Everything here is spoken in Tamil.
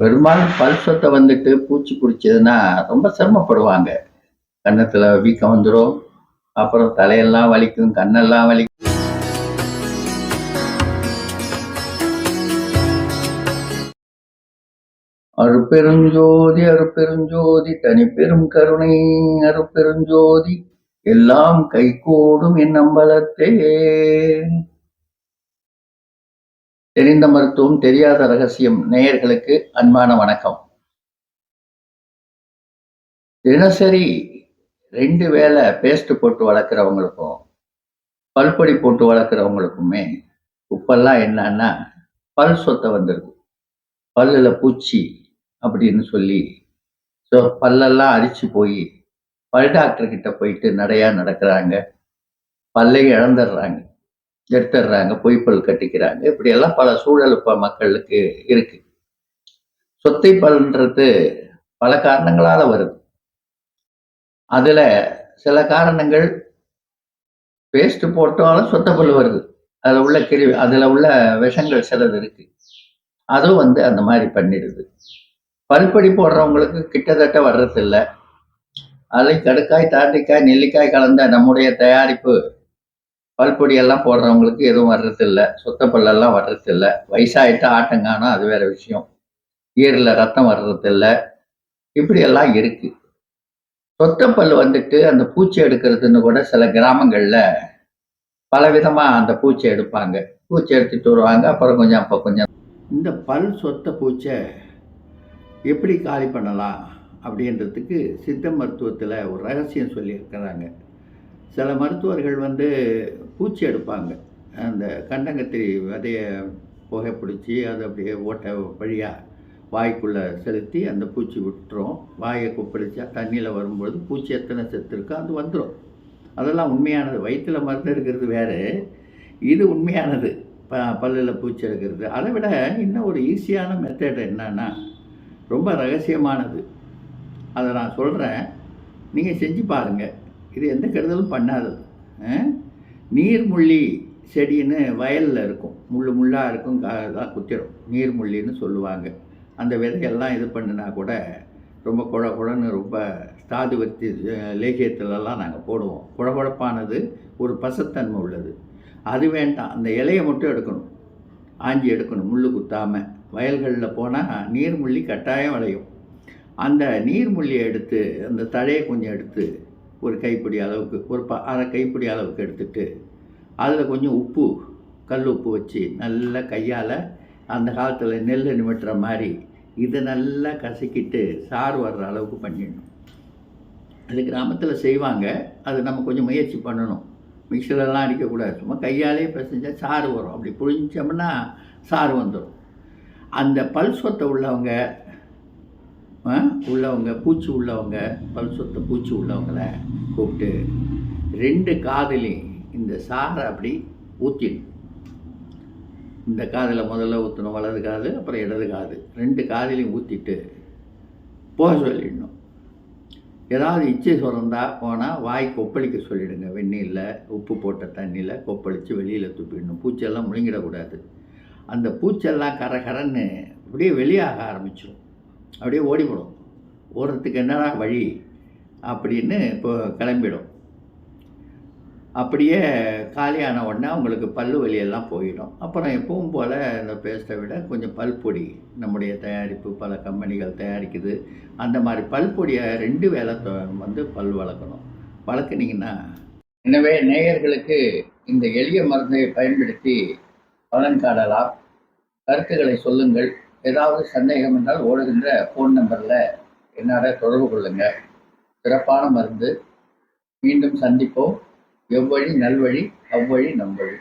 பெரும்பாலும் பல் சொத்தை வந்துட்டு பூச்சி பிடிச்சதுன்னா ரொம்ப சிரமப்படுவாங்க. கன்னத்துல வீக்கம் வந்துடும் அப்புறம் தலையெல்லாம் வலிக்கும் கண்ணெல்லாம் வலிக்கும் அருப்பெருஞ்சோதி அருப்பெருஞ்சோதி தனி பெரும் கருணை அருப்பெருஞ்சோதி எல்லாம் கைகூடும் என் அம்பலத்தே. தெரிந்த மருத்துவம் தெரியாத ரகசியம் நேயர்களுக்கு அன்பான வணக்கம். தினசரி ரெண்டு வேளை பேஸ்ட் போட்டு வளர்க்குறவங்களுக்கும் பல்பொடி போட்டு வளர்க்குறவங்களுக்குமே உப்பெல்லாம் என்னன்னா பல் சொத்தை வந்திருக்கும். பல்லுல பூச்சி அப்படின்னு சொல்லி ஸோ பல்லெல்லாம் அரிச்சு போய் பல் டாக்டர் கிட்ட போயிட்டு நடையா நடக்கிறாங்க. பல்லை இழந்துடுறாங்க. எடுத்துடுறாங்க பொய்ப்பல் கட்டிக்கிறாங்க. இப்படியெல்லாம் பல சூழல் இப்போ மக்களுக்கு இருக்கு. சொத்தை பல்ன்றது பல காரணங்களால் வருது. அதில் சில காரணங்கள் பேஸ்ட் போட்டாலும் சொத்த பல் வருது. அதில் உள்ள கிருவி அதில் உள்ள விஷங்கள் சிலது இருக்கு. அதுவும் வந்து அந்த மாதிரி பண்ணிடுது. பல்படி போடுறவங்களுக்கு கிட்டத்தட்ட வர்றதில்ல. அதில் கடுக்காய் தாண்டிக்காய் நெல்லிக்காய் கலந்த நம்முடைய தயாரிப்பு பல்பொடி எல்லாம் போடுறவங்களுக்கு எதுவும் வர்றதில்ல. சொத்த பல்லெல்லாம் வர்றதில்ல. வயசாயிட்டா ஆட்டங்கானா அது வேற விஷயம். ஈரில் ரத்தம் வர்றதில்ல. இப்படியெல்லாம் இருக்குது இருக்கு சொத்தப்பல் வந்துட்டு அந்த பூச்சி எடுக்கிறதுன்னு கூட சில கிராமங்களில் பல விதமாக அந்த பூச்சி எடுப்பாங்க. பூச்சி எடுத்துட்டு வருவாங்க. அப்புறம் கொஞ்சம் அப்போ கொஞ்சம். இந்த பல் சொத்த பூச்சை எப்படி காலி பண்ணலாம் அப்படின்றதுக்கு சித்த மருத்துவத்தில் ஒரு ரகசியம் சொல்லியிருக்கிறாங்க. சில மருத்துவர்கள் வந்து பூச்சி எடுப்பாங்க. அந்த கண்டங்கத்திரி விதைய புகை பிடிச்சி அதை அப்படியே ஓட்ட வழியாக வாய்க்குள்ளே செலுத்தி அந்த பூச்சி விட்டுரும். வாயை கொப்பளிச்சா தண்ணியில் வரும்பொழுது பூச்சி எத்தனை செத்து இருக்கோ அது வந்துடும் அதெல்லாம் உண்மையானது. வயிற்றில் மருந்து எடுக்கிறது வேறு. இது உண்மையானது. ப பல்லில் பூச்சி எடுக்கிறது. அதை விட இன்னும் ஒரு ஈஸியான மெத்தட் என்னன்னா ரொம்ப ரகசியமானது. அதை நான் சொல்கிறேன் நீங்கள் செஞ்சு பாருங்கள் இது எந்த கெடுதலும் பண்ணாதது. நீர்முள்ளி செடின்னு வயலில் இருக்கும். முள் முள்ளாக இருக்கும் தான் குத்திடும் நீர்முள்ளின்னு சொல்லுவாங்க. அந்த விதையெல்லாம் இது பண்ணினா கூட ரொம்ப குழ குழன்னு ரொம்ப ஸ்தாதுவத்தி லேகியத்திலலாம் நாங்கள் போடுவோம். குழகுழப்பானது ஒரு பசத்தன்மை உள்ளது. அது வேண்டாம். அந்த இலையை மட்டும் எடுக்கணும். ஆஞ்சி எடுக்கணும் முள்ளு குத்தாமல் வயல்களில் போனால் நீர்முள்ளி கட்டாயம் விளையும். அந்த நீர்முள்ளியை எடுத்து அந்த தழையை கொஞ்சம் எடுத்து ஒரு கைப்பிடி அளவுக்கு ஒரு ப அரை கைப்பிடி அளவுக்கு எடுத்துட்டு அதில் கொஞ்சம் உப்பு கல் உப்பு வச்சு நல்லா கையால் அந்த காலத்தில் நெல் நிமிட்டுற மாதிரி இதை நல்லா கசக்கிட்டு சாறு வர்ற அளவுக்கு பண்ணிடணும். அது கிராமத்தில் செய்வாங்க. அது நம்ம கொஞ்சம் முயற்சி பண்ணணும். மிக்சரெல்லாம் அடிக்கக்கூடாது. சும்மா கையாலேயே பிசைஞ்சால் சாறு வரும். அப்படி புழிஞ்சோம்னா சாறு வந்துடும் அந்த பல் சொத்தை உள்ளவங்க உள்ளவங்க பூச்சி உள்ளவங்க பல் சொத்தை பூச்சி உள்ளவங்கள கூப்பிட்டு ரெண்டு காதலையும் இந்த சாறை அப்படி ஊற்றிடணும் இந்த காதில் முதல்ல ஊற்றணும் வலது காது அப்புறம் இடது காது. ரெண்டு காதிலையும் ஊற்றிட்டு போக சொல்லிடணும். ஏதாவது இச்சை சுரந்தா போனால் வாய் கொப்பளிக்க சொல்லிடுங்க. வெந்நீரில் உப்பு போட்ட தண்ணியில் கொப்பளித்து வெளியில் துப்பிடணும். பூச்செல்லாம் முழுங்கிடக்கூடாது. அந்த பூச்செல்லாம் கரகரன்னு அப்படியே வெளியாக ஆரம்பிச்சிடும் அப்படியே ஓடிவிடும் ஓடுறதுக்கு என்னடா வழி? அப்படின்னு இப்போ கிளம்பிடும். அப்படியே காலியான உடனே அவங்களுக்கு பல்லு வலியெல்லாம் போயிடும். அப்புறம் எப்பவும் போல் இந்த பேஸ்ட்டை விட கொஞ்சம் பல்பொடி நம்முடைய தயாரிப்பு பல கம்பெனிகள் தயாரிக்குது. அந்த மாதிரி பல்பொடியை ரெண்டு வேளை வந்து பல் வளர்க்கணும். வளர்க்குனீங்கன்னா எனவே நேயர்களுக்கு இந்த எளிய மருந்தை பயன்படுத்தி பலன் காணலாம். கருத்துக்களை சொல்லுங்கள். ஏதாவது சந்தேகம் என்றால் ஓடுகின்ற ஃபோன் நம்பரில் என்னோட தொடர்பு கொள்ளுங்கள் சிறப்பான மருந்து. மீண்டும் சந்திப்போம். எவ்வழி நல்வழி அவ்வழி நம்வழி